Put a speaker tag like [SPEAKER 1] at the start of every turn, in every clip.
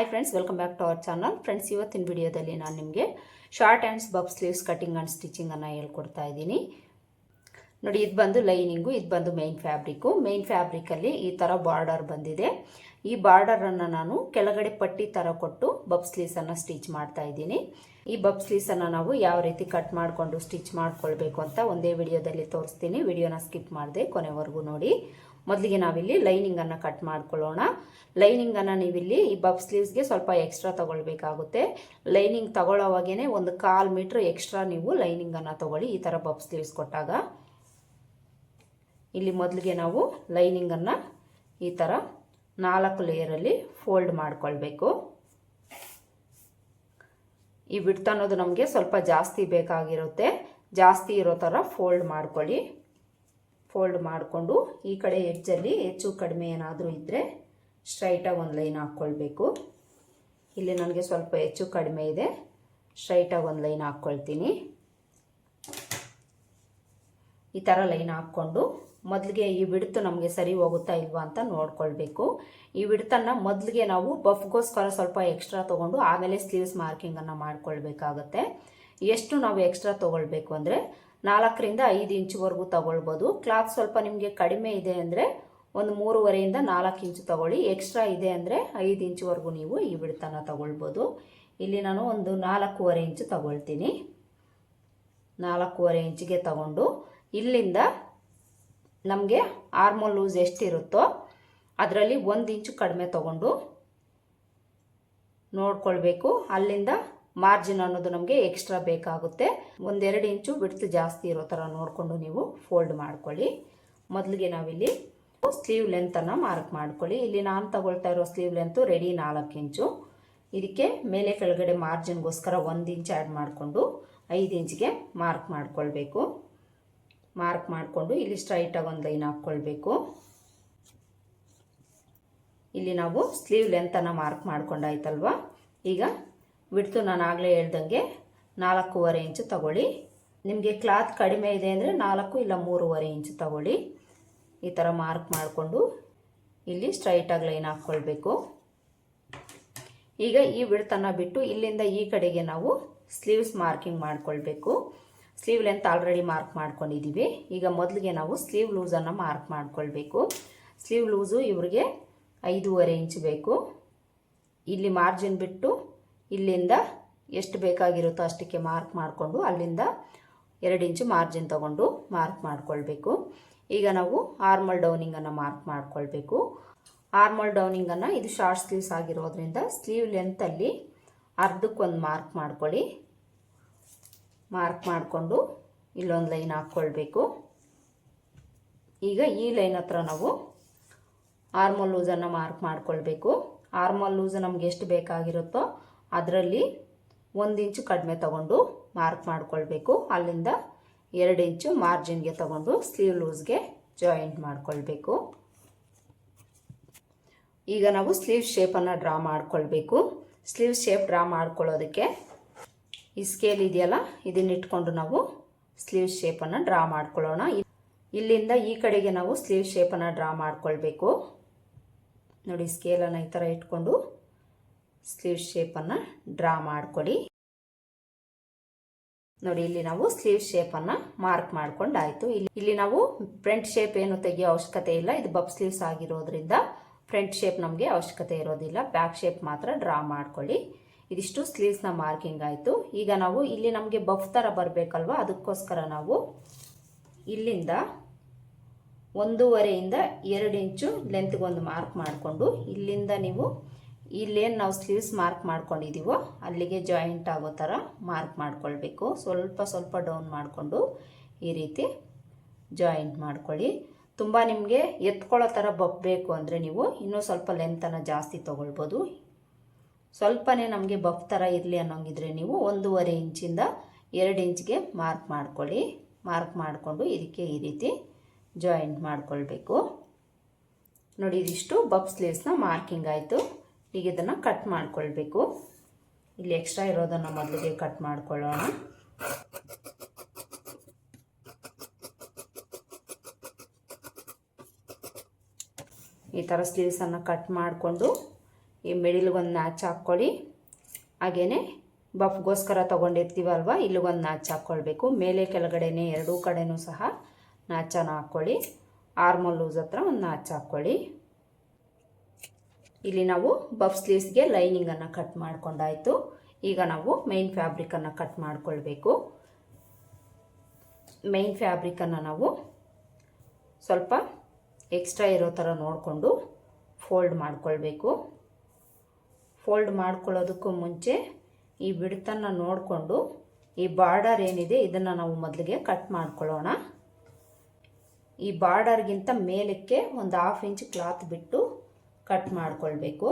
[SPEAKER 1] Hi friends welcome back to our channel friends ಇವತ್ತಿನ ವಿಡಿಯೋದಲ್ಲಿ ನಾನು ನಿಮಗೆ short and puff sleeves cutting and ಸ್ಟಿಚಿಂಗನ್ನು ಹೇಳ್ಕೊಡ್ತಾ ಇದ್ದೀನಿ. ನೋಡಿ, ಇದು ಬಂದು ಲೈನಿಂಗು ಇದು ಬಂದು ಮೈನ್ ಫ್ಯಾಬ್ರಿಕ್ಕು ಮೈನ್ ಫ್ಯಾಬ್ರಿಕಲ್ಲಿ ಈ ಥರ ಬಾರ್ಡರ್ ಬಂದಿದೆ. ಈ ಬಾರ್ಡರನ್ನು ನಾನು ಕೆಳಗಡೆ ಪಟ್ಟಿ ಥರ ಕೊಟ್ಟು ಬಬ್ ಸ್ಲೀವ್ಸನ್ನು ಸ್ಟಿಚ್ ಮಾಡ್ತಾ ಇದ್ದೀನಿ. ಈ ಬಬ್ ಸ್ಲೀವ್ಸನ್ನು ನಾವು ಯಾವ ರೀತಿ ಕಟ್ ಮಾಡಿಕೊಂಡು ಸ್ಟಿಚ್ ಮಾಡ್ಕೊಳ್ಬೇಕು ಅಂತ ಒಂದೇ ವಿಡಿಯೋದಲ್ಲಿ ತೋರಿಸ್ತೀನಿ. ವಿಡಿಯೋನ ಸ್ಕಿಪ್ ಮಾಡಿದೆ ಕೊನೆವರೆಗೂ ನೋಡಿ. ಮೊದಲಿಗೆ ನಾವಿಲ್ಲಿ ಲೈನಿಂಗನ್ನು ಕಟ್ ಮಾಡ್ಕೊಳ್ಳೋಣ. ಲೈನಿಂಗನ್ನು ನೀವಿಲ್ಲಿ ಈ ಬಬ್ ಸ್ಲೀವ್ಸ್ಗೆ ಸ್ವಲ್ಪ ಎಕ್ಸ್ಟ್ರಾ ತಗೊಳ್ಬೇಕಾಗುತ್ತೆ. ಲೈನಿಂಗ್ ತಗೊಳ್ಳೋವಾಗೇ ಒಂದು ಕಾಲು ಮೀಟ್ರ್ ಎಕ್ಸ್ಟ್ರಾ ನೀವು ಲೈನಿಂಗನ್ನು ತಗೊಳ್ಳಿ ಈ ಥರ ಬಬ್ ಸ್ಲೀವ್ಸ್ ಕೊಟ್ಟಾಗ. ಇಲ್ಲಿ ಮೊದಲಿಗೆ ನಾವು ಲೈನಿಂಗನ್ನು ಈ ಥರ ನಾಲ್ಕು ಲೇಯರಲ್ಲಿ ಫೋಲ್ಡ್ ಮಾಡಿಕೊಳ್ಬೇಕು. ಈ ಬಿಡ್ತ ಅನ್ನೋದು ನಮಗೆ ಸ್ವಲ್ಪ ಜಾಸ್ತಿ ಬೇಕಾಗಿರುತ್ತೆ. ಜಾಸ್ತಿ ಇರೋ ಥರ ಫೋಲ್ಡ್ ಮಾಡ್ಕೊಳ್ಳಿ. ಫೋಲ್ಡ್ ಮಾಡಿಕೊಂಡು ಈ ಕಡೆ ಎಡ್ಜಲ್ಲಿ ಹೆಚ್ಚು ಕಡಿಮೆ ಏನಾದರೂ ಇದ್ದರೆ ಸ್ಟ್ರೈಟಾಗಿ ಒಂದು ಲೈನ್ ಹಾಕ್ಕೊಳ್ಬೇಕು ಇಲ್ಲಿ ನನಗೆ ಸ್ವಲ್ಪ ಹೆಚ್ಚು ಕಡಿಮೆ ಇದೆ. ಸ್ಟ್ರೈಟಾಗಿ ಒಂದು ಲೈನ್ ಹಾಕ್ಕೊಳ್ತೀನಿ ಈ ಥರ ಲೈನ್ ಹಾಕ್ಕೊಂಡು ಮೊದಲಿಗೆ ಈ ಬಿಡ್ತು ನಮಗೆ ಸರಿ ಹೋಗುತ್ತಾ ಇಲ್ವಾ ಅಂತ ನೋಡ್ಕೊಳ್ಬೇಕು. ಈ ಬಿಡ್ತನ್ನು ಮೊದಲಿಗೆ ನಾವು ಬಫ್ಗೋಸ್ಕರ ಸ್ವಲ್ಪ ಎಕ್ಸ್ಟ್ರಾ ತೊಗೊಂಡು ಆಮೇಲೆ ಸ್ಲೀವ್ಸ್ ಮಾರ್ಕಿಂಗನ್ನು ಮಾಡ್ಕೊಳ್ಬೇಕಾಗತ್ತೆ. ಎಷ್ಟು ನಾವು ಎಕ್ಸ್ಟ್ರಾ ತೊಗೊಳ್ಬೇಕು ಅಂದರೆ ನಾಲ್ಕರಿಂದ ಐದು ಇಂಚುವರೆಗೂ ತಗೊಳ್ಬೋದು. ಕ್ಲಾತ್ ಸ್ವಲ್ಪ ನಿಮಗೆ ಕಡಿಮೆ ಇದೆ ಅಂದರೆ ಒಂದು ಮೂರುವರೆಯಿಂದ ನಾಲ್ಕು ಇಂಚು ತಗೊಳ್ಳಿ. ಎಕ್ಸ್ಟ್ರಾ ಇದೆ ಅಂದರೆ ಐದು ಇಂಚುವರೆಗೂ ನೀವು ಈ ಬಿಡ್ತನ ತಗೊಳ್ಬೋದು. ಇಲ್ಲಿ ನಾನು ಒಂದು ನಾಲ್ಕೂವರೆ ಇಂಚು ತಗೊಳ್ತೀನಿ. ನಾಲ್ಕೂವರೆ ಇಂಚಿಗೆ ತಗೊಂಡು ಇಲ್ಲಿಂದ ನಮಗೆ ಆರ್ಮೋಲ್ ಲೂಸ್ ಎಷ್ಟಿರುತ್ತೋ ಅದರಲ್ಲಿ ಒಂದು ಇಂಚು ಕಡಿಮೆ ತಗೊಂಡು ನೋಡ್ಕೊಳ್ಬೇಕು. ಅಲ್ಲಿಂದ ಮಾರ್ಜಿನ್ ಅನ್ನೋದು ನಮಗೆ ಎಕ್ಸ್ಟ್ರಾ ಬೇಕಾಗುತ್ತೆ. ಒಂದೆರಡು ಇಂಚು ಬಿಡ್ತು ಜಾಸ್ತಿ ಇರೋ ಥರ ನೋಡಿಕೊಂಡು ನೀವು ಫೋಲ್ಡ್ ಮಾಡ್ಕೊಳ್ಳಿ. ಮೊದಲಿಗೆ ನಾವಿಲ್ಲಿ ಸ್ಲೀವ್ ಲೆಂತನ್ನು ಮಾರ್ಕ್ ಮಾಡ್ಕೊಳ್ಳಿ. ಇಲ್ಲಿ ನಾನು ತಗೊಳ್ತಾ ಇರೋ ಸ್ಲೀವ್ ಲೆಂತು ರೆಡಿ ನಾಲ್ಕು ಇಂಚು. ಇದಕ್ಕೆ ಮೇಲೆ ಕೆಳಗಡೆ ಮಾರ್ಜಿನ್ಗೋಸ್ಕರ ಒಂದು ಇಂಚ್ ಆ್ಯಡ್ ಮಾಡಿಕೊಂಡು ಐದು ಇಂಚ್ಗೆ ಮಾರ್ಕ್ ಮಾಡ್ಕೊಳ್ಬೇಕು. ಮಾರ್ಕ್ ಮಾಡಿಕೊಂಡು ಇಲ್ಲಿ ಸ್ಟ್ರೈಟಾಗಿ ಒಂದು ಲೈನ್ ಹಾಕ್ಕೊಳ್ಬೇಕು. ಇಲ್ಲಿ ನಾವು ಸ್ಲೀವ್ ಲೆಂತನ್ನು ಮಾರ್ಕ್ ಮಾಡ್ಕೊಂಡಾಯ್ತಲ್ವ ಈಗ ಬಿಡ್ತು, ನಾನು ಆಗಲೇ ಹೇಳ್ದಂಗೆ ನಾಲ್ಕೂವರೆ ಇಂಚು ತಗೊಳ್ಳಿ. ನಿಮಗೆ ಕ್ಲಾತ್ ಕಡಿಮೆ ಇದೆ ಅಂದರೆ ನಾಲ್ಕು ಇಲ್ಲ ಮೂರುವರೆ ಇಂಚು ತಗೊಳ್ಳಿ. ಈ ಥರ ಮಾರ್ಕ್ ಮಾಡಿಕೊಂಡು ಇಲ್ಲಿ ಸ್ಟ್ರೈಟಾಗಿ ಲೈನ್ ಹಾಕ್ಕೊಳ್ಬೇಕು ಈಗ ಈ ಬಿಡ್ತನ್ನು ಬಿಟ್ಟು ಇಲ್ಲಿಂದ ಈ ಕಡೆಗೆ ನಾವು ಸ್ಲೀವ್ಸ್ ಮಾರ್ಕಿಂಗ್ ಮಾಡ್ಕೊಳ್ಬೇಕು. ಸ್ಲೀವ್ ಲೆಂತ್ ಆಲ್ರೆಡಿ ಮಾರ್ಕ್ ಮಾಡ್ಕೊಂಡಿದ್ದೀವಿ ಈಗ ಮೊದಲಿಗೆ ನಾವು ಸ್ಲೀವ್ ಲೂಸನ್ನು ಮಾರ್ಕ್ ಮಾಡ್ಕೊಳ್ಬೇಕು. ಸ್ಲೀವ್ ಲೂಸು ಇವ್ರಿಗೆ ಐದೂವರೆ ಇಂಚ್ ಬೇಕು. ಇಲ್ಲಿ ಮಾರ್ಜಿನ್ ಬಿಟ್ಟು ಇಲ್ಲಿಂದ ಎಷ್ಟು ಬೇಕಾಗಿರುತ್ತೋ ಅಷ್ಟಕ್ಕೆ ಮಾರ್ಕ್ ಮಾಡಿಕೊಂಡು ಅಲ್ಲಿಂದ ಎರಡು ಇಂಚು ಮಾರ್ಜಿನ್ ತಗೊಂಡು ಮಾರ್ಕ್ ಮಾಡಿಕೊಳ್ಬೇಕು. ಈಗ ನಾವು ಆರ್ಮಲ್ ಡೌನಿಂಗನ್ನು ಮಾರ್ಕ್ ಮಾಡಿಕೊಳ್ಬೇಕು. ಆರ್ಮಲ್ ಡೌನಿಂಗನ್ನು ಇದು ಶಾರ್ಟ್ ಸ್ಲೀವ್ಸ್ ಆಗಿರೋದ್ರಿಂದ ಸ್ಲೀವ್ ಲೆಂತಲ್ಲಿ ಅರ್ಧಕ್ಕೊಂದು ಮಾರ್ಕ್ ಮಾಡ್ಕೊಳ್ಳಿ. ಮಾರ್ಕ್ ಮಾಡಿಕೊಂಡು ಇಲ್ಲೊಂದು ಲೈನ್ ಹಾಕ್ಕೊಳ್ಬೇಕು. ಈಗ ಈ ಲೈನ್ ಹತ್ರ ನಾವು ಆರ್ಮಲ್ ಲೂಸನ್ನು ಮಾರ್ಕ್ ಮಾಡಿಕೊಳ್ಬೇಕು. ಆರ್ಮಲ್ ಲೂಸ್ ನಮ್ಗೆ ಎಷ್ಟು ಬೇಕಾಗಿರುತ್ತೋ ಅದರಲ್ಲಿ ಒಂದು ಇಂಚು ಕಡಿಮೆ ತಗೊಂಡು ಮಾರ್ಕ್ ಮಾಡಿಕೊಳ್ಬೇಕು. ಅಲ್ಲಿಂದ ಎರಡು ಇಂಚು ಮಾರ್ಜಿನ್ಗೆ ತಗೊಂಡು ಸ್ಲೀವ್ ಲೂಸ್ಗೆ ಜಾಯಿಂಟ್ ಮಾಡಿಕೊಳ್ಬೇಕು. ಈಗ ನಾವು ಸ್ಲೀವ್ ಶೇಪನ್ನು ಡ್ರಾ ಮಾಡಿಕೊಳ್ಬೇಕು. ಸ್ಲೀವ್ ಶೇಪ್ ಡ್ರಾ ಮಾಡ್ಕೊಳ್ಳೋದಕ್ಕೆ ಈ ಸ್ಕೇಲ್ ಇದೆಯಲ್ಲ, ಇದನ್ನ ಇಟ್ಕೊಂಡು ನಾವು ಸ್ಲೀವ್ ಶೇಪನ್ನು ಡ್ರಾ ಮಾಡ್ಕೊಳ್ಳೋಣ. ಇಲ್ಲಿಂದ ಈ ಕಡೆಗೆ ನಾವು ಸ್ಲೀವ್ ಶೇಪನ್ನು ಡ್ರಾ ಮಾಡ್ಕೊಳ್ಬೇಕು. ನೋಡಿ ಸ್ಕೇಲನ್ನು ಈ ಥರ ಇಟ್ಕೊಂಡು ಸ್ಲೀವ್ ಶೇಪನ್ನು ಡ್ರಾ ಮಾಡಿಕೊಡಿ ನೋಡಿ, ಇಲ್ಲಿ ನಾವು ಸ್ಲೀವ್ ಶೇಪನ್ನು ಮಾರ್ಕ್ ಮಾಡ್ಕೊಂಡಾಯಿತು. ಇಲ್ಲಿ ಇಲ್ಲಿ ನಾವು ಫ್ರಂಟ್ ಶೇಪ್ ಏನು ತೆಗೆಯೋ ಅವಶ್ಯಕತೆ ಇಲ್ಲ. ಇದು ಬಬ್ ಸ್ಲೀವ್ಸ್ ಆಗಿರೋದ್ರಿಂದ ಫ್ರಂಟ್ ಶೇಪ್ ನಮಗೆ ಅವಶ್ಯಕತೆ ಇರೋದಿಲ್ಲ. ಬ್ಯಾಕ್ ಶೇಪ್ ಮಾತ್ರ ಡ್ರಾ ಮಾಡ್ಕೊಳ್ಳಿ. ಇದಿಷ್ಟು ಸ್ಲೀವ್ಸ್ನ ಮಾರ್ಕಿಂಗ್ ಆಯಿತು. ಈಗ ನಾವು ಇಲ್ಲಿ ನಮಗೆ ಬಫ್ ಥರ ಬರಬೇಕಲ್ವ? ಅದಕ್ಕೋಸ್ಕರ ನಾವು ಇಲ್ಲಿಂದ ಒಂದೂವರೆಯಿಂದ ಎರಡು ಇಂಚು ಲೆಂತ್ಗೊಂದು ಮಾರ್ಕ್ ಮಾಡಿಕೊಂಡು ಇಲ್ಲಿಂದ ನೀವು ಇಲ್ಲೇನು ನಾವು ಸ್ಲೀವ್ಸ್ ಮಾರ್ಕ್ ಮಾಡ್ಕೊಂಡಿದ್ದೀವೋ ಅಲ್ಲಿಗೆ ಜಾಯಿಂಟ್ ಆಗೋ ಥರ ಮಾರ್ಕ್ ಮಾಡ್ಕೊಳ್ಬೇಕು. ಸ್ವಲ್ಪ ಸ್ವಲ್ಪ ಡೌನ್ ಮಾಡಿಕೊಂಡು ಈ ರೀತಿ ಜಾಯಿಂಟ್ ಮಾಡ್ಕೊಳ್ಳಿ. ತುಂಬ ನಿಮಗೆ ಎತ್ಕೊಳ್ಳೋ ಥರ ಬಪ್ಪಬೇಕು ಅಂದರೆ ನೀವು ಇನ್ನೂ ಸ್ವಲ್ಪ ಲೆಂತನ್ನು ಜಾಸ್ತಿ ತೊಗೊಳ್ಬೋದು. ಸ್ವಲ್ಪನೇ ನಮಗೆ ಬಫ್ ಥರ ಇರಲಿ ಅನ್ನೋಂಗಿದ್ರೆ ನೀವು ಒಂದೂವರೆ ಇಂಚಿಂದ ಎರಡು ಇಂಚ್ಗೆ ಮಾರ್ಕ್ ಮಾಡ್ಕೊಳ್ಳಿ. ಮಾರ್ಕ್ ಮಾಡಿಕೊಂಡು ಇದಕ್ಕೆ ಈ ರೀತಿ ಜಾಯಿಂಟ್ ಮಾಡ್ಕೊಳ್ಬೇಕು. ನೋಡಿ, ಇದಿಷ್ಟು ಬಫ್ ಸ್ಲೀವ್ಸ್ನ ಮಾರ್ಕಿಂಗ್ ಆಯಿತು. ಈಗ ಇದನ್ನು ಕಟ್ ಮಾಡಿಕೊಳ್ಬೇಕು. ಇಲ್ಲಿ ಎಕ್ಸ್ಟ್ರಾ ಇರೋದನ್ನು ಮೊದಲಿಗೆ ಕಟ್ ಮಾಡ್ಕೊಳ್ಳೋಣ. ಈ ಥರ ಸ್ಲೀವ್ಸನ್ನು ಕಟ್ ಮಾಡಿಕೊಂಡು ಈ ಮಿಡಿಲ್ಗೊಂದು ನ್ಯಾಚ್ ಹಾಕ್ಕೊಳ್ಳಿ. ಹಾಗೆಯೇ ಬಫ್ಗೋಸ್ಕರ ತೊಗೊಂಡಿರ್ತೀವಲ್ವ ಇಲ್ಲಿಗೊಂದು ನ್ಯಾಚ್ ಹಾಕ್ಕೊಳ್ಬೇಕು. ಮೇಲೆ ಕೆಳಗಡೆನೇ ಎರಡೂ ಕಡೆನೂ ಸಹ ನ್ಯಾಚನ್ನು ಹಾಕ್ಕೊಳ್ಳಿ. ಆರ್ಮಲ್ ಲೂಸ್ ಹತ್ರ ಒಂದು ನ್ಯಾಚ್ ಹಾಕ್ಕೊಳ್ಳಿ. ಇಲ್ಲಿ ನಾವು ಬಫ್ ಸ್ಲೀವ್ಸ್ಗೆ ಲೈನಿಂಗನ್ನು ಕಟ್ ಮಾಡಿಕೊಂಡಾಯಿತು. ಈಗ ನಾವು ಮೈನ್ ಫ್ಯಾಬ್ರಿಕನ್ನು ಕಟ್ ಮಾಡಿಕೊಳ್ಬೇಕು. ಮೈನ್ ಫ್ಯಾಬ್ರಿಕನ್ನು ನಾವು ಸ್ವಲ್ಪ ಎಕ್ಸ್ಟ್ರಾ ಇರೋ ಥರ ನೋಡಿಕೊಂಡು ಫೋಲ್ಡ್ ಮಾಡಿಕೊಳ್ಬೇಕು. ಫೋಲ್ಡ್ ಮಾಡ್ಕೊಳ್ಳೋದಕ್ಕೂ ಮುಂಚೆ ಈ ಬಿಡ್ತನ್ನು ನೋಡಿಕೊಂಡು ಈ ಬಾರ್ಡರ್ ಏನಿದೆ ಇದನ್ನು ನಾವು ಮೊದಲಿಗೆ ಕಟ್ ಮಾಡ್ಕೊಳ್ಳೋಣ. ಈ ಬಾರ್ಡರ್ಗಿಂತ ಮೇಲಕ್ಕೆ ಒಂದು ಹಾಫ್ ಇಂಚ್ ಕ್ಲಾತ್ ಬಿಟ್ಟು ಕಟ್ ಮಾಡಿಕೊಳ್ಬೇಕು.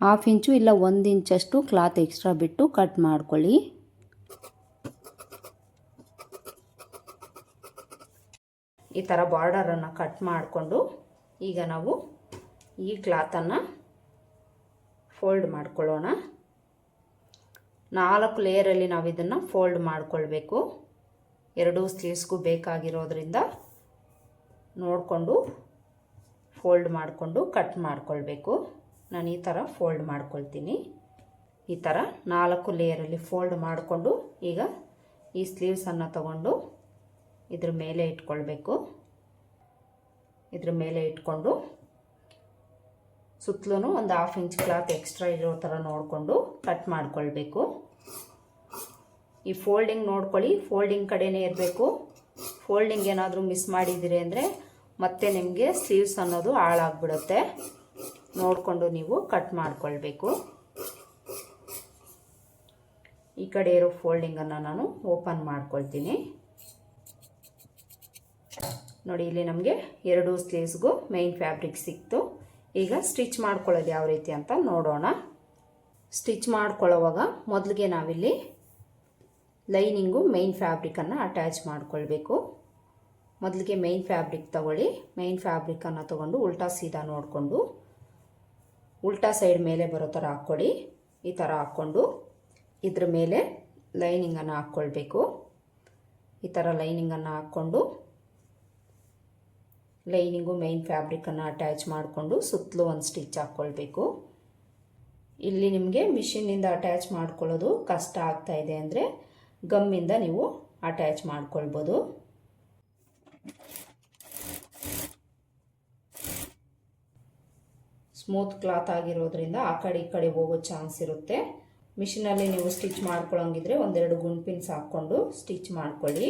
[SPEAKER 2] ಹಾಫ್ ಇಂಚು ಇಲ್ಲ ಒಂದು ಇಂಚಷ್ಟು ಕ್ಲಾತ್ ಎಕ್ಸ್ಟ್ರಾ ಬಿಟ್ಟು ಕಟ್ ಮಾಡ್ಕೊಳ್ಳಿ.
[SPEAKER 1] ಈ ಥರ ಬಾರ್ಡರನ್ನು ಕಟ್ ಮಾಡಿಕೊಂಡು ಈಗ ನಾವು ಈ ಕ್ಲಾತನ್ನು ಫೋಲ್ಡ್ ಮಾಡ್ಕೊಳ್ಳೋಣ. ನಾಲ್ಕು ಲೇಯರಲ್ಲಿ ನಾವು ಇದನ್ನು ಫೋಲ್ಡ್ ಮಾಡಿಕೊಳ್ಬೇಕು. ಎರಡೂ ಸ್ಲೀವ್ಸ್ಗೂ ಬೇಕಾಗಿರೋದ್ರಿಂದ ನೋಡಿಕೊಂಡು ಫೋಲ್ಡ್ ಮಾಡಿಕೊಂಡು ಕಟ್ ಮಾಡ್ಕೊಳ್ಬೇಕು. ನಾನು ಈ ಥರ ಫೋಲ್ಡ್ ಮಾಡ್ಕೊಳ್ತೀನಿ. ಈ ಥರ ನಾಲ್ಕು ಲೇಯರಲ್ಲಿ ಫೋಲ್ಡ್ ಮಾಡಿಕೊಂಡು ಈಗ ಈ ಸ್ಲೀವ್ಸನ್ನು ತಗೊಂಡು ಇದ್ರ ಮೇಲೆ ಇಟ್ಕೊಳ್ಬೇಕು. ಇದ್ರ ಮೇಲೆ ಇಟ್ಕೊಂಡು ಸುತ್ತಲೂ ಒಂದು ಹಾಫ್ ಇಂಚ್ ಕ್ಲಾತ್ ಎಕ್ಸ್ಟ್ರಾ ಇರೋ ಥರ ನೋಡಿಕೊಂಡು ಕಟ್ ಮಾಡಿಕೊಳ್ಬೇಕು. ಈ ಫೋಲ್ಡಿಂಗ್ ನೋಡ್ಕೊಳ್ಳಿ. ಫೋಲ್ಡಿಂಗ್ ಕಡೆನೇ ಇರಬೇಕು. ಫೋಲ್ಡಿಂಗ್ ಏನಾದರೂ ಮಿಸ್ ಮಾಡಿದ್ದೀರಿ ಅಂದರೆ ಮತ್ತೆ ನಿಮಗೆ ಸ್ಲೀವ್ಸ್ ಅನ್ನೋದು ಹಾಳಾಗ್ಬಿಡುತ್ತೆ. ನೋಡಿಕೊಂಡು ನೀವು ಕಟ್ ಮಾಡಿಕೊಳ್ಬೇಕು. ಈ ಕಡೆ ಇರೋ ಫೋಲ್ಡಿಂಗನ್ನು ನಾನು ಓಪನ್ ಮಾಡ್ಕೊಳ್ತೀನಿ. ನೋಡಿ, ಇಲ್ಲಿ ನಮಗೆ ಎರಡು ಸ್ಲೀವ್ಸ್ಗೂ ಮೈನ್ ಫ್ಯಾಬ್ರಿಕ್ ಸಿಕ್ತು. ಈಗ ಸ್ಟಿಚ್ ಮಾಡ್ಕೊಳ್ಳೋದು ಯಾವ ರೀತಿ ಅಂತ ನೋಡೋಣ. ಸ್ಟಿಚ್ ಮಾಡ್ಕೊಳ್ಳೋವಾಗ ಮೊದಲಿಗೆ ನಾವಿಲ್ಲಿ ಲೈನಿಂಗು ಮೈನ್ ಫ್ಯಾಬ್ರಿಕನ್ನು ಅಟ್ಯಾಚ್ ಮಾಡ್ಕೊಳ್ಬೇಕು. ಮೊದಲಿಗೆ ಮೈನ್ ಫ್ಯಾಬ್ರಿಕ್ ತಗೊಳ್ಳಿ. ಮೈನ್ ಫ್ಯಾಬ್ರಿಕನ್ನು ತಗೊಂಡು ಉಲ್ಟಾ ಸೀದಾ ನೋಡಿಕೊಂಡು, ಉಲ್ಟಾ ಸೈಡ್ ಮೇಲೆ ಬರೋ ಥರ ಹಾಕ್ಕೊಳ್ಳಿ ಈ ಥರ ಹಾಕ್ಕೊಂಡು ಇದ್ರ ಮೇಲೆ ಲೈನಿಂಗನ್ನು ಹಾಕ್ಕೊಳ್ಬೇಕು. ಈ ಥರ ಲೈನಿಂಗನ್ನು ಹಾಕ್ಕೊಂಡು ಲೈನಿಂಗು ಮೈನ್ ಫ್ಯಾಬ್ರಿಕನ್ನು ಅಟ್ಯಾಚ್ ಮಾಡಿಕೊಂಡು ಸುತ್ತಲೂ ಒಂದು ಸ್ಟಿಚ್ ಹಾಕ್ಕೊಳ್ಬೇಕು. ಇಲ್ಲಿ ನಿಮಗೆ ಮಿಷಿನ್ನಿಂದ ಅಟ್ಯಾಚ್ ಮಾಡ್ಕೊಳ್ಳೋದು ಕಷ್ಟ ಆಗ್ತಾ ಇದೆ ಅಂದರೆ ಗಮ್ಮಿಂದ ನೀವು ಅಟ್ಯಾಚ್ ಮಾಡ್ಕೊಳ್ಬೋದು. ಸ್ಮೂತ್ ಕ್ಲಾತ್ ಆಗಿರೋದ್ರಿಂದ ಆ ಕಡೆ ಈ ಕಡೆ ಹೋಗೋ ಚಾನ್ಸ್ ಇರುತ್ತೆ. ಮಿಷಿನಲ್ಲಿ ನೀವು ಸ್ಟಿಚ್ ಮಾಡ್ಕೊಳ್ಳೋಂಗಿದ್ರೆ ಒಂದೆರಡು ಗುಂಡ್ಪಿನ್ಸ್ ಹಾಕ್ಕೊಂಡು ಸ್ಟಿಚ್ ಮಾಡ್ಕೊಳ್ಳಿ.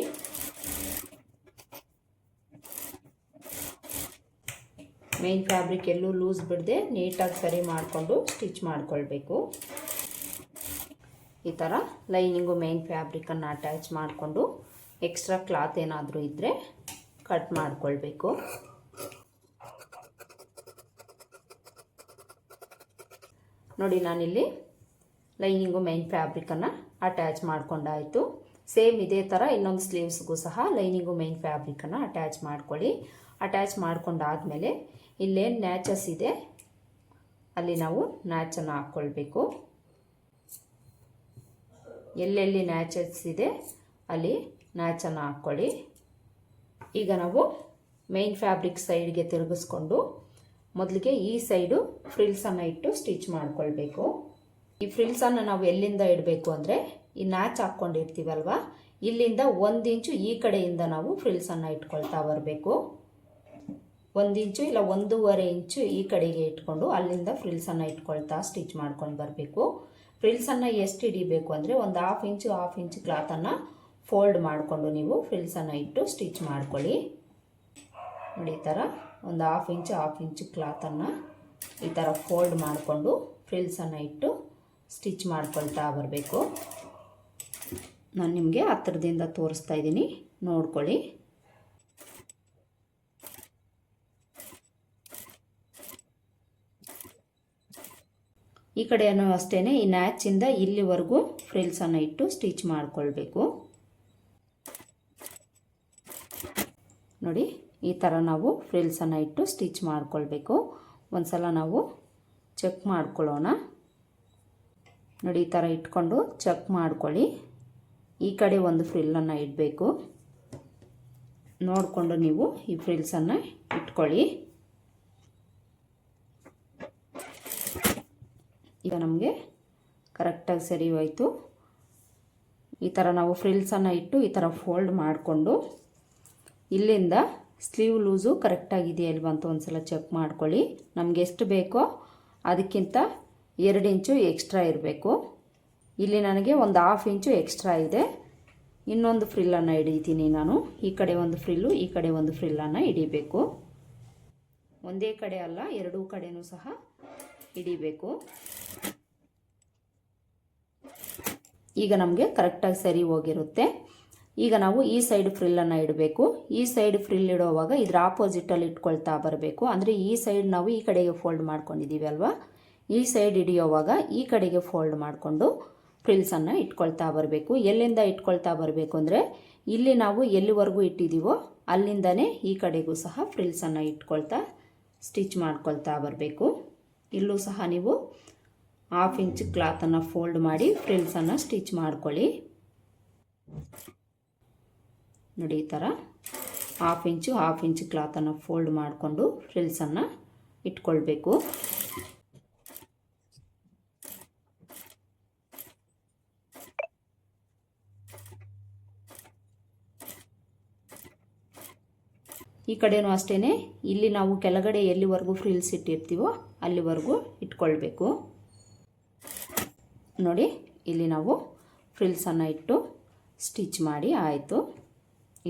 [SPEAKER 1] ಮೇನ್ ಫ್ಯಾಬ್ರಿಕ್ ಎಲ್ಲೂ ಲೂಸ್ ಬಿಡದೆ ನೀಟಾಗಿ ಸರಿ ಮಾಡಿಕೊಂಡು ಸ್ಟಿಚ್ ಮಾಡ್ಕೊಳ್ಬೇಕು. ಈ ಥರ ಲೈನಿಂಗು ಮೇನ್ ಫ್ಯಾಬ್ರಿಕನ್ನು ಅಟ್ಯಾಚ್ ಮಾಡಿಕೊಂಡು ಎಕ್ಸ್ಟ್ರಾ ಕ್ಲಾತ್ ಏನಾದರೂ ಇದ್ದರೆ ಕಟ್ ಮಾಡಿಕೊಳ್ಬೇಕು. ನೋಡಿ, ನಾನಿಲ್ಲಿ ಲೈನಿಂಗು ಮೈನ್ ಫ್ಯಾಬ್ರಿಕನ್ನು ಅಟ್ಯಾಚ್ ಮಾಡ್ಕೊಂಡಾಯಿತು. ಸೇಮ್ ಇದೇ ಥರ ಇನ್ನೊಂದು ಸ್ಲೀವ್ಸ್ಗೂ ಸಹ ಲೈನಿಂಗು ಮೈನ್ ಫ್ಯಾಬ್ರಿಕನ್ನು ಅಟ್ಯಾಚ್ ಮಾಡ್ಕೊಳ್ಳಿ. ಅಟ್ಯಾಚ್ ಮಾಡ್ಕೊಂಡಾದಮೇಲೆ ಇಲ್ಲೇನು ನ್ಯಾಚಸ್ ಇದೆ. ಅಲ್ಲಿ ನಾವು ನ್ಯಾಚನ್ನು ಹಾಕ್ಕೊಳ್ಬೇಕು. ಎಲ್ಲೆಲ್ಲಿ ನ್ಯಾಚಸ್ ಇದೆ, ಅಲ್ಲಿ ನ್ಯಾಚನ್ನು ಹಾಕ್ಕೊಳ್ಳಿ. ಈಗ ನಾವು ಮೈನ್ ಫ್ಯಾಬ್ರಿಕ್ ಸೈಡ್ಗೆ ತಿರುಗಿಸ್ಕೊಂಡು ಮೊದಲಿಗೆ ಈ ಸೈಡು ಫ್ರಿಲ್ಸನ್ನು ಇಟ್ಟು ಸ್ಟಿಚ್ ಮಾಡ್ಕೊಳ್ಬೇಕು. ಈ ಫ್ರಿಲ್ಸನ್ನು ನಾವು ಎಲ್ಲಿಂದ ಇಡಬೇಕು ಅಂದರೆ ಈ ನ್ಯಾಚ್ ಹಾಕ್ಕೊಂಡಿರ್ತೀವಲ್ವ? ಇಲ್ಲಿಂದ ಒಂದು ಇಂಚು ಈ ಕಡೆಯಿಂದ ನಾವು ಫ್ರಿಲ್ಸನ್ನು ಇಟ್ಕೊಳ್ತಾ ಬರಬೇಕು. ಒಂದು ಇಂಚು ಇಲ್ಲ ಒಂದೂವರೆ ಇಂಚು ಈ ಕಡೆಗೆ ಇಟ್ಕೊಂಡು ಅಲ್ಲಿಂದ ಫ್ರಿಲ್ಸನ್ನು ಇಟ್ಕೊಳ್ತಾ ಸ್ಟಿಚ್ ಮಾಡ್ಕೊಂಡು ಬರಬೇಕು. ಫ್ರಿಲ್ಸನ್ನು ಎಷ್ಟು ಹಿಡಿಬೇಕು ಅಂದರೆ ಒಂದು ಹಾಫ್ ಇಂಚು ಹಾಫ್ ಇಂಚು ಕ್ಲಾತನ್ನು ಫೋಲ್ಡ್ ಮಾಡಿಕೊಂಡು ನೀವು ಫ್ರಿಲ್ಸನ್ನು ಇಟ್ಟು ಸ್ಟಿಚ್ ಮಾಡ್ಕೊಳ್ಳಿ. ನೋಡಿ ಈ ಥರ ಒಂದು ಹಾಫ್ ಇಂಚು ಹಾಫ್ ಇಂಚ್ ಕ್ಲಾತನ್ನು ಈ ಥರ ಫೋಲ್ಡ್ ಮಾಡಿಕೊಂಡು ಫ್ರಿಲ್ಸನ್ನು ಇಟ್ಟು ಸ್ಟಿಚ್ ಮಾಡ್ಕೊಳ್ತಾ ಬರಬೇಕು. ನಾನು ನಿಮಗೆ ಹತ್ತಿರದಿಂದ ತೋರಿಸ್ತಾ ಇದ್ದೀನಿ. ನೋಡ್ಕೊಳ್ಳಿ. ಈ ಕಡೆಯೂ ಅಷ್ಟೇ ಈ ನ್ಯಾಚಿಂದ ಇಲ್ಲಿವರೆಗೂ ಫ್ರಿಲ್ಸನ್ನು ಇಟ್ಟು ಸ್ಟಿಚ್ ಮಾಡಿಕೊಳ್ಬೇಕು. ನೋಡಿ, ಈ ಥರ ನಾವು ಫ್ರಿಲ್ಸನ್ನು ಇಟ್ಟು ಸ್ಟಿಚ್ ಮಾಡ್ಕೊಳ್ಬೇಕು. ಒಂದು ಸಲ ನಾವು ಚೆಕ್ ಮಾಡ್ಕೊಳ್ಳೋಣ. ನೋಡಿ, ಈ ಥರ ಇಟ್ಕೊಂಡು ಚೆಕ್ ಮಾಡ್ಕೊಳ್ಳಿ. ಈ ಕಡೆ ಒಂದು ಫ್ರಿಲ್ಲನ್ನು ಇಡಬೇಕು. ನೋಡಿಕೊಂಡು ನೀವು ಈ ಫ್ರಿಲ್ಸನ್ನು ಇಟ್ಕೊಳ್ಳಿ. ಈಗ ನಮಗೆ ಕರೆಕ್ಟಾಗಿ ಸರಿ ಹೋಯಿತು. ಈ ಥರ ನಾವು ಫ್ರಿಲ್ಸನ್ನು ಇಟ್ಟು ಈ ಥರ ಫೋಲ್ಡ್ ಮಾಡಿಕೊಂಡು ಇಲ್ಲಿಂದ ಸ್ಲೀವ್ ಲೂಸು ಕರೆಕ್ಟಾಗಿದೆಯಾ ಇಲ್ವಾ ಅಂತ ಒಂದು ಸಲ ಚೆಕ್ ಮಾಡ್ಕೊಳ್ಳಿ. ನಮ್ಗೆ ಎಷ್ಟು ಬೇಕೋ ಅದಕ್ಕಿಂತ ಎರಡು ಇಂಚು ಎಕ್ಸ್ಟ್ರಾ ಇರಬೇಕು. ಇಲ್ಲಿ ನನಗೆ ಒಂದು ಹಾಫ್ ಇಂಚು ಎಕ್ಸ್ಟ್ರಾ ಇದೆ. ಇನ್ನೊಂದು ಫ್ರಿಲ್ಲನ್ನು ಹಿಡಿತೀನಿ ನಾನು. ಈ ಕಡೆ ಒಂದು ಫ್ರಿಲ್ಲು ಈ ಕಡೆ ಒಂದು ಫ್ರಿಲ್ಲನ್ನು ಹಿಡಿಬೇಕು. ಒಂದೇ ಕಡೆ ಅಲ್ಲ, ಎರಡೂ ಕಡೆನೂ ಸಹ ಹಿಡಿಬೇಕು. ಈಗ ನಮಗೆ ಕರೆಕ್ಟಾಗಿ ಸರಿ ಹೋಗಿರುತ್ತೆ. ಈಗ ನಾವು ಈ ಸೈಡ್ ಫ್ರಿಲ್ಲನ್ನು ಇಡಬೇಕು. ಈ ಸೈಡ್ ಫ್ರಿಲ್ ಇಡೋವಾಗ ಇದರ ಆಪೋಸಿಟಲ್ಲಿ ಇಟ್ಕೊಳ್ತಾ ಬರಬೇಕು. ಅಂದರೆ ಈ ಸೈಡ್ ನಾವು ಈ ಕಡೆಗೆ ಫೋಲ್ಡ್ ಮಾಡ್ಕೊಂಡಿದ್ದೀವಿ ಅಲ್ವಾ? ಈ ಸೈಡ್ ಹಿಡಿಯೋವಾಗ ಈ ಕಡೆಗೆ ಫೋಲ್ಡ್ ಮಾಡಿಕೊಂಡು ಫ್ರಿಲ್ಸನ್ನು ಇಟ್ಕೊಳ್ತಾ ಬರಬೇಕು. ಎಲ್ಲಿಂದ ಇಟ್ಕೊಳ್ತಾ ಬರಬೇಕು ಅಂದರೆ ಇಲ್ಲಿ ನಾವು ಎಲ್ಲಿವರೆಗೂ ಇಟ್ಟಿದ್ದೀವೋ ಅಲ್ಲಿಂದನೇ ಈ ಕಡೆಗೂ ಸಹ ಫ್ರಿಲ್ಸನ್ನು ಇಟ್ಕೊಳ್ತಾ ಸ್ಟಿಚ್ ಮಾಡ್ಕೊಳ್ತಾ ಬರಬೇಕು. ಇಲ್ಲೂ ಸಹ ನೀವು ಹಾಫ್ ಇಂಚ್ ಕ್ಲಾತನ್ನು ಫೋಲ್ಡ್ ಮಾಡಿ ಫ್ರಿಲ್ಸನ್ನು ಸ್ಟಿಚ್ ಮಾಡ್ಕೊಳ್ಳಿ. ನೋಡಿ ಈ ಥರ. ಹಾಫ್ ಇಂಚು ಹಾಫ್ ಇಂಚ್ ಕ್ಲಾತನ್ನು ಫೋಲ್ಡ್ ಮಾಡಿಕೊಂಡು ಫ್ರಿಲ್ಸನ್ನು ಇಟ್ಕೊಳ್ಬೇಕು. ಈ ಕಡೆನೂ ಅಷ್ಟೇ ಇಲ್ಲಿ ನಾವು ಕೆಳಗಡೆ ಎಲ್ಲಿವರೆಗೂ ಫ್ರಿಲ್ಸ್ ಇಟ್ಟಿರ್ತೀವೋ ಅಲ್ಲಿವರೆಗೂ ಇಟ್ಕೊಳ್ಬೇಕು. ನೋಡಿ, ಇಲ್ಲಿ ನಾವು ಫ್ರಿಲ್ಸನ್ನು ಇಟ್ಟು ಸ್ಟಿಚ್ ಮಾಡಿ, ಆಯಿತು.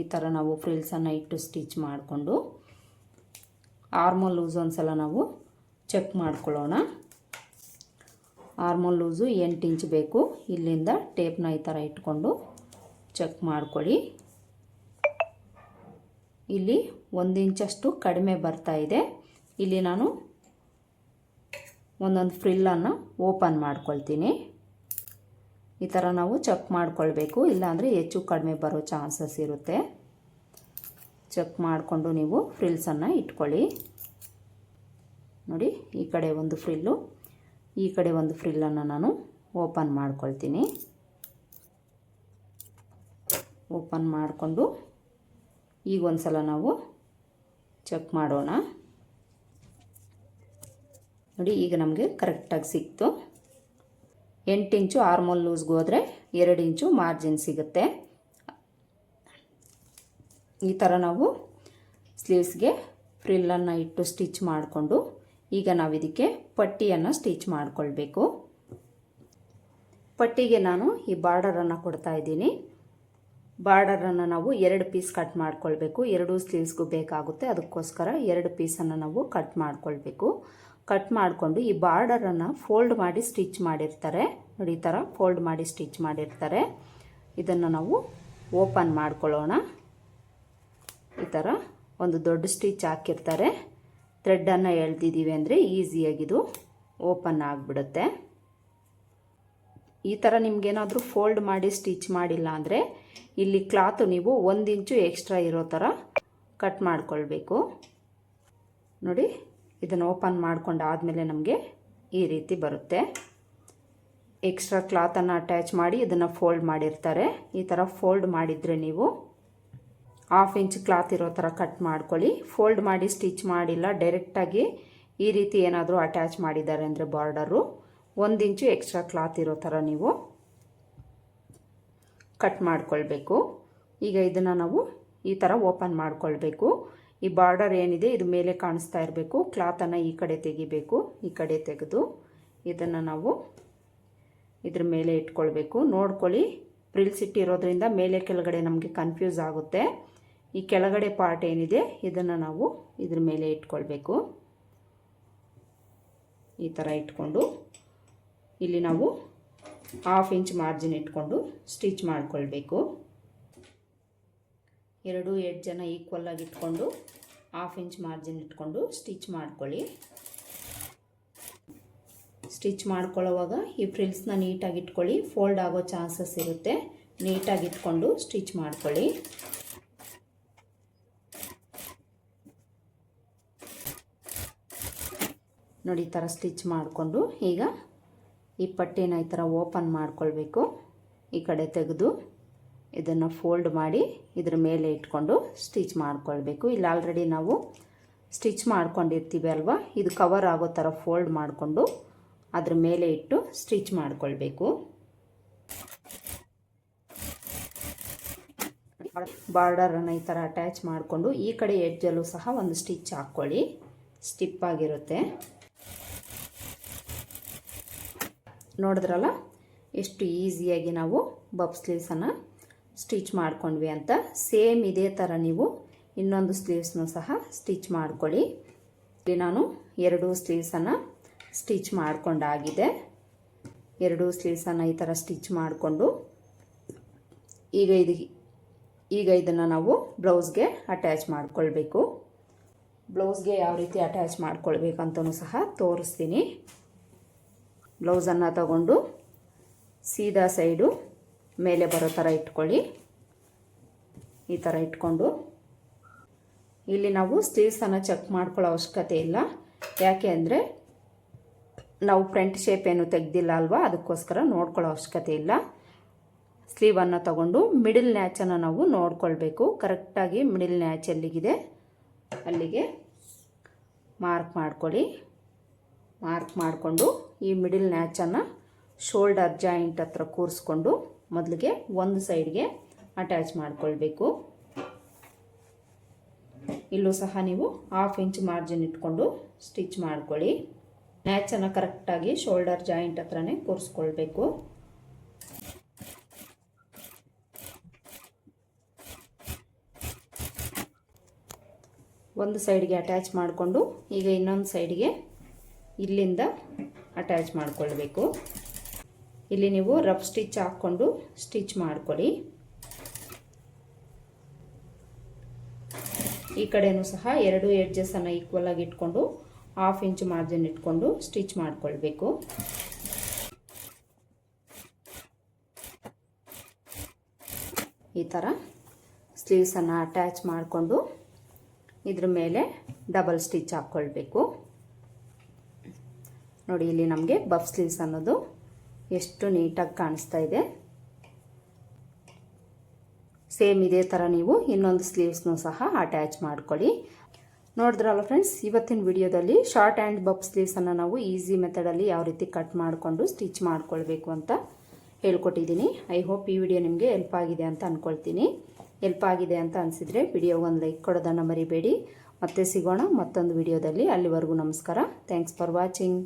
[SPEAKER 1] ಈ ಥರ ನಾವು ಫ್ರಿಲ್ಸನ್ನು ಇಟ್ಟು ಸ್ಟಿಚ್ ಮಾಡಿಕೊಂಡು ಆರ್ಮೋಲ್ ಲೂಸ್ ಒಂದ್ಸಲ ನಾವು ಚೆಕ್ ಮಾಡ್ಕೊಳ್ಳೋಣ. ಆರ್ಮೋಲ್ ಲೂಸು ಎಂಟು ಇಂಚ್ ಬೇಕು. ಇಲ್ಲಿಂದ ಟೇಪ್ನ ಈ ಥರ ಇಟ್ಕೊಂಡು ಚೆಕ್ ಮಾಡ್ಕೊಳ್ಳಿ. ಇಲ್ಲಿ ಒಂದು ಇಂಚಷ್ಟು ಕಡಿಮೆ ಬರ್ತಾ ಇದೆ. ಇಲ್ಲಿ ನಾನು ಒಂದೊಂದು ಫ್ರಿಲ್ಲನ್ನು ಓಪನ್ ಮಾಡ್ಕೊಳ್ತೀನಿ. ಈ ಥರ ನಾವು ಚೆಕ್ ಮಾಡ್ಕೊಳ್ಬೇಕು. ಇಲ್ಲಾಂದರೆ ಹೆಚ್ಚು ಕಡಿಮೆ ಬರೋ ಚಾನ್ಸಸ್ ಇರುತ್ತೆ. ಚೆಕ್ ಮಾಡಿಕೊಂಡು ನೀವು ಫ್ರಿಲ್ಸನ್ನು ಇಟ್ಕೊಳ್ಳಿ. ನೋಡಿ, ಈ ಕಡೆ ಒಂದು ಫ್ರಿಲ್ಲು ಈ ಕಡೆ ಒಂದು ಫ್ರಿಲ್ಲನ್ನು ನಾನು ಓಪನ್ ಮಾಡ್ಕೊಳ್ತೀನಿ. ಓಪನ್ ಮಾಡಿಕೊಂಡು ಈಗ ಒಂದು ಸಲ ನಾವು ಚೆಕ್ ಮಾಡೋಣ. ನೋಡಿ, ಈಗ ನಮಗೆ ಕರೆಕ್ಟಾಗಿ ಸಿಕ್ತು. ಎಂಟು ಇಂಚು ಆರ್ಮೋಲ್ ಲೂಸ್ಗೆ ಹೋದರೆ ಎರಡು ಇಂಚು ಮಾರ್ಜಿನ್ ಸಿಗುತ್ತೆ. ಈ ಥರ ನಾವು ಸ್ಲೀವ್ಸ್ಗೆ ಫ್ರಿಲ್ಲನ್ನು ಇಟ್ಟು ಸ್ಟಿಚ್ ಮಾಡಿಕೊಂಡು ಈಗ ನಾವು ಇದಕ್ಕೆ ಪಟ್ಟಿಯನ್ನು ಸ್ಟಿಚ್ ಮಾಡಿಕೊಳ್ಬೇಕು. ಪಟ್ಟಿಗೆ ನಾನು ಈ ಬಾರ್ಡರನ್ನು ಕೊಡ್ತಾ ಇದ್ದೀನಿ. ಬಾರ್ಡರನ್ನು ನಾವು ಎರಡು ಪೀಸ್ ಕಟ್ ಮಾಡ್ಕೊಳ್ಬೇಕು. ಎರಡೂ ಸ್ಲೀವ್ಸ್ಗೂ ಬೇಕಾಗುತ್ತೆ. ಅದಕ್ಕೋಸ್ಕರ ಎರಡು ಪೀಸನ್ನು ನಾವು ಕಟ್ ಮಾಡ್ಕೊಳ್ಬೇಕು. ಕಟ್ ಮಾಡಿಕೊಂಡು ಈ ಬಾರ್ಡರನ್ನು ಫೋಲ್ಡ್ ಮಾಡಿ ಸ್ಟಿಚ್ ಮಾಡಿರ್ತಾರೆ. ನೋಡಿ ಈ ಥರ ಫೋಲ್ಡ್ ಮಾಡಿ ಸ್ಟಿಚ್ ಮಾಡಿರ್ತಾರೆ. ಇದನ್ನು ನಾವು ಓಪನ್ ಮಾಡ್ಕೊಳ್ಳೋಣ. ಈ ಥರ ಒಂದು ದೊಡ್ಡ ಸ್ಟಿಚ್ ಹಾಕಿರ್ತಾರೆ. ಥ್ರೆಡ್ಡನ್ನು ಎಳ್ದಿದ್ದೀವಿ ಅಂದರೆ ಈಸಿಯಾಗಿದು ಓಪನ್ ಆಗಿಬಿಡುತ್ತೆ. ಈ ಥರ ನಿಮಗೇನಾದರೂ ಫೋಲ್ಡ್ ಮಾಡಿ ಸ್ಟಿಚ್ ಮಾಡಿಲ್ಲ ಅಂದರೆ ಇಲ್ಲಿ ಕ್ಲಾತು ನೀವು ಒಂದು ಇಂಚು ಎಕ್ಸ್ಟ್ರಾ ಇರೋ ಥರ ಕಟ್ ಮಾಡಿಕೊಳ್ಬೇಕು. ನೋಡಿ ಇದನ್ನು ಓಪನ್ ಮಾಡ್ಕೊಂಡು ಆದಮೇಲೆ ನಮಗೆ ಈ ರೀತಿ ಬರುತ್ತೆ. ಎಕ್ಸ್ಟ್ರಾ ಕ್ಲಾತನ್ನು ಅಟ್ಯಾಚ್ ಮಾಡಿ ಇದನ್ನು ಫೋಲ್ಡ್ ಮಾಡಿರ್ತಾರೆ. ಈ ಥರ ಫೋಲ್ಡ್ ಮಾಡಿದರೆ ನೀವು ಹಾಫ್ ಇಂಚ್ ಕ್ಲಾತ್ ಇರೋ ಥರ ಕಟ್ ಮಾಡ್ಕೊಳ್ಳಿ. ಫೋಲ್ಡ್ ಮಾಡಿ ಸ್ಟಿಚ್ ಮಾಡಿಲ್ಲ ಡೈರೆಕ್ಟಾಗಿ ಈ ರೀತಿ ಏನಾದರೂ ಅಟ್ಯಾಚ್ ಮಾಡಿದ್ದಾರೆ ಅಂದರೆ ಬಾರ್ಡರು. ಒಂದು ಇಂಚು ಎಕ್ಸ್ಟ್ರಾ ಕ್ಲಾತ್ ಇರೋ ಥರ ನೀವು ಕಟ್ ಮಾಡಿಕೊಳ್ಬೇಕು. ಈಗ ಇದನ್ನು ನಾವು ಈ ಥರ ಓಪನ್ ಮಾಡ್ಕೊಳ್ಬೇಕು. ಈ ಬಾರ್ಡರ್ ಏನಿದೆ ಇದು ಮೇಲೆ ಕಾಣಿಸ್ತಾ ಇರಬೇಕು. ಕ್ಲಾತನ್ನು ಈ ಕಡೆ ತೆಗಿಬೇಕು, ಈ ಕಡೆ ತೆಗೆದು ಇದನ್ನು ನಾವು ಇದ್ರ ಮೇಲೆ ಇಟ್ಕೊಳ್ಬೇಕು. ನೋಡ್ಕೊಳ್ಳಿ, ಪ್ರಿಲ್ಸ್ ಇಟ್ಟಿರೋದ್ರಿಂದ ಮೇಲೆ ಕೆಳಗಡೆ ನಮಗೆ ಕನ್ಫ್ಯೂಸ್ ಆಗುತ್ತೆ. ಈ ಕೆಳಗಡೆ ಪಾರ್ಟ್ ಏನಿದೆ, ಇದನ್ನು ನಾವು ಇದ್ರ ಮೇಲೆ ಇಟ್ಕೊಳ್ಬೇಕು. ಈ ಥರ ಇಟ್ಕೊಂಡು, ಇಲ್ಲಿ ನಾವು ಹಾಫ್ ಇಂಚ್ ಮಾರ್ಜಿನ್ ಇಟ್ಕೊಂಡು ಸ್ಟಿಚ್ ಮಾಡ್ಕೊಳ್ಬೇಕು. ಎರಡು ಜನ ಈಕ್ವಲ್ ಆಗಿ ಇಟ್ಕೊಂಡು ಹಾಫ್ ಇಂಚ್ ಮಾರ್ಜಿನ್ ಇಟ್ಕೊಂಡು ಸ್ಟಿಚ್ ಮಾಡ್ಕೊಳ್ಳಿ. ಸ್ಟಿಚ್ ಮಾಡ್ಕೊಳ್ಳೋವಾಗ ಈ ಫ್ರಿಲ್ಸ್ನ ನೀಟಾಗಿ ಇಟ್ಕೊಳ್ಳಿ. ಫೋಲ್ಡ್ ಆಗೋ ಚಾನ್ಸಸ್ ಇರುತ್ತೆ. ನೀಟಾಗಿ ಇಟ್ಕೊಂಡು ಸ್ಟಿಚ್ ಮಾಡ್ಕೊಳ್ಳಿ. ನೋಡಿ ಈ ಥರ ಸ್ಟಿಚ್ ಮಾಡಿಕೊಂಡು ಈಗ ಈ ಪಟ್ಟಿನ ಈ ಥರ ಓಪನ್ ಮಾಡ್ಕೊಳ್ಬೇಕು. ಈ ಕಡೆ ತೆಗೆದು. ಇದನ್ನು ಫೋಲ್ಡ್ ಮಾಡಿ ಇದ್ರ ಮೇಲೆ ಇಟ್ಕೊಂಡು ಸ್ಟಿಚ್ ಮಾಡ್ಕೊಳ್ಬೇಕು. ಇಲ್ಲಿ ಆಲ್ರೆಡಿ ನಾವು ಸ್ಟಿಚ್ ಮಾಡ್ಕೊಂಡಿರ್ತೀವಿ ಅಲ್ವಾ? ಇದು ಕವರ್ ಆಗೋ ಥರ ಫೋಲ್ಡ್ ಮಾಡಿಕೊಂಡು ಅದ್ರ ಮೇಲೆ ಇಟ್ಟು ಸ್ಟಿಚ್ ಮಾಡ್ಕೊಳ್ಬೇಕು. ಬಾರ್ಡರನ್ನು ಈ ಥರ ಅಟ್ಯಾಚ್ ಮಾಡಿಕೊಂಡು ಈ ಕಡೆ ಎಡ್ಜಲ್ಲೂ ಸಹ ಒಂದು ಸ್ಟಿಚ್ ಹಾಕ್ಕೊಳ್ಳಿ. ಸ್ಟಿಪ್ ಆಗಿರುತ್ತೆ. ನೋಡಿದ್ರಲ್ಲ? ಎಷ್ಟು ಈಸಿಯಾಗಿ ನಾವು ಬಬ್ ಸ್ಲೀವ್ಸನ್ನು ಸ್ಟಿಚ್ ಮಾಡ್ಕೊಂಡ್ವಿ ಅಂತ. ಸೇಮ್ ಇದೇ ಥರ ನೀವು ಇನ್ನೊಂದು ಸ್ಲೀವ್ಸ್ನೂ ಸಹ ಸ್ಟಿಚ್ ಮಾಡ್ಕೊಳ್ಳಿ. ಇಲ್ಲಿ ನಾನು ಎರಡು ಸ್ಲೀವ್ಸನ್ನು ಸ್ಟಿಚ್ ಮಾಡಿಕೊಂಡಾಗಿದೆ. ಎರಡು ಸ್ಲೀವ್ಸನ್ನು ಈ ಥರ ಸ್ಟಿಚ್ ಮಾಡಿಕೊಂಡು ಈಗ ಇದು ಈಗ ಇದನ್ನು ನಾವು ಬ್ಲೌಸ್ಗೆ ಅಟ್ಯಾಚ್ ಮಾಡಿಕೊಳ್ಬೇಕು. ಬ್ಲೌಸ್ಗೆ ಯಾವ ರೀತಿ ಅಟ್ಯಾಚ್ ಮಾಡ್ಕೊಳ್ಬೇಕಂತಲೂ ಸಹ ತೋರಿಸ್ತೀನಿ. ಬ್ಲೌಸನ್ನು ತಗೊಂಡು ಸೀದಾ ಸೈಡು ಮೇಲೆ ಬರೋ ಥರ ಇಟ್ಕೊಳ್ಳಿ. ಈ ಥರ ಇಟ್ಕೊಂಡು. ಇಲ್ಲಿ ನಾವು ಸ್ಲೀವ್ಸನ್ನು ಚೆಕ್ ಮಾಡ್ಕೊಳ್ಳೋ ಅವಶ್ಯಕತೆ ಇಲ್ಲ. ಯಾಕೆ ಅಂದರೆ ನಾವು ಫ್ರಂಟ್ ಶೇಪ್ ಏನು ತೆಗ್ದಿಲ್ಲ ಅಲ್ವಾ? ಅದಕ್ಕೋಸ್ಕರ ನೋಡ್ಕೊಳ್ಳೋ ಅವಶ್ಯಕತೆ ಇಲ್ಲ. ಸ್ಲೀವನ್ನು ತಗೊಂಡು ಮಿಡಿಲ್ ನ್ಯಾಚನ್ನು ನಾವು ನೋಡ್ಕೊಳ್ಬೇಕು. ಕರೆಕ್ಟಾಗಿ ಮಿಡಿಲ್ ನ್ಯಾಚ್ ಎಲ್ಲಿಗಿದೆ? ಅಲ್ಲಿಗೆ ಮಾರ್ಕ್ ಮಾಡ್ಕೊಳ್ಳಿ. ಮಾರ್ಕ್ ಮಾಡಿಕೊಂಡು ಈ ಮಿಡಿಲ್ ನ್ಯಾಚನ್ನು ಶೋಲ್ಡರ್ ಜಾಯಿಂಟ್ ಹತ್ರ ಕೂರಿಸ್ಕೊಂಡು ಮೊದಲಿಗೆ ಒಂದು ಸೈಡ್ಗೆ ಅಟ್ಯಾಚ್ ಮಾಡಿಕೊಳ್ಬೇಕು. ಇಲ್ಲೂ ಸಹ ನೀವು ಹಾಫ್ ಇಂಚ್ ಮಾರ್ಜಿನ್ ಇಟ್ಕೊಂಡು ಸ್ಟಿಚ್ ಮಾಡ್ಕೊಳ್ಳಿ. ಮ್ಯಾಚನ್ನು ಕರೆಕ್ಟಾಗಿ ಶೋಲ್ಡರ್ ಜಾಯಿಂಟ್ ಹತ್ರನೇ ಕೂರಿಸ್ಕೊಳ್ಬೇಕು. ಒಂದು ಸೈಡ್ಗೆ ಅಟ್ಯಾಚ್ ಮಾಡಿಕೊಂಡು ಈಗ ಇನ್ನೊಂದು ಸೈಡ್ಗೆ ಇಲ್ಲಿಂದ ಅಟ್ಯಾಚ್ ಮಾಡಿಕೊಳ್ಬೇಕು. ಇಲ್ಲಿ ನೀವು ರಫ್ ಸ್ಟಿಚ್ ಹಾಕ್ಕೊಂಡು ಸ್ಟಿಚ್ ಮಾಡ್ಕೊಳ್ಳಿ. ಈ ಕಡೆನೂ ಸಹ ಎರಡು ಎಡ್ಜಸ್ಸನ್ನು ಈಕ್ವಲ್ ಆಗಿ ಇಟ್ಕೊಂಡು ಹಾಫ್ ಇಂಚ್ ಮಾರ್ಜಿನ್ ಇಟ್ಕೊಂಡು ಸ್ಟಿಚ್ ಮಾಡಿಕೊಳ್ಬೇಕು. ಈ ಥರ ಸ್ಲೀವ್ಸನ್ನು ಅಟ್ಯಾಚ್ ಮಾಡಿಕೊಂಡು ಇದ್ರ ಮೇಲೆ ಡಬಲ್ ಸ್ಟಿಚ್ ಹಾಕ್ಕೊಳ್ಬೇಕು. ನೋಡಿ, ಇಲ್ಲಿ ನಮಗೆ ಬಫ್ ಸ್ಲೀವ್ಸ್ ಅನ್ನೋದು ಎಷ್ಟು ನೀಟಾಗಿ ಕಾಣಿಸ್ತಾ ಇದೆ. ಸೇಮ್ ಇದೇ ಥರ ನೀವು ಇನ್ನೊಂದು ಸ್ಲೀವ್ಸ್ನೂ ಸಹ ಅಟ್ಯಾಚ್ ಮಾಡ್ಕೊಳ್ಳಿ. ನೋಡಿದ್ರಲ್ಲ ಫ್ರೆಂಡ್ಸ್ ಇವತ್ತಿನ ವಿಡಿಯೋದಲ್ಲಿ ಶಾರ್ಟ್ ಆ್ಯಂಡ್ ಬಬ್ ಸ್ಲೀವ್ಸನ್ನು ನಾವು ಈಸಿ ಮೆಥಡಲ್ಲಿ ಯಾವ ರೀತಿ ಕಟ್ ಮಾಡಿಕೊಂಡು ಸ್ಟಿಚ್ ಮಾಡ್ಕೊಳ್ಬೇಕು ಅಂತ ಹೇಳ್ಕೊಟ್ಟಿದ್ದೀನಿ. ಐ ಹೋಪ್ ಈ ವಿಡಿಯೋ ನಿಮಗೆ ಹೆಲ್ಪ್ ಆಗಿದೆ ಅಂತ ಅಂದ್ಕೊಳ್ತೀನಿ ಹೆಲ್ಪ್ ಆಗಿದೆ ಅಂತ ಅನಿಸಿದರೆ ವಿಡಿಯೋ ಒಂದು ಲೈಕ್ ಕೊಡೋದನ್ನು ಮರಿಬೇಡಿ. ಮತ್ತೆ ಸಿಗೋಣ ಮತ್ತೊಂದು ವಿಡಿಯೋದಲ್ಲಿ. ಅಲ್ಲಿವರೆಗೂ ನಮಸ್ಕಾರ. Thanks for watching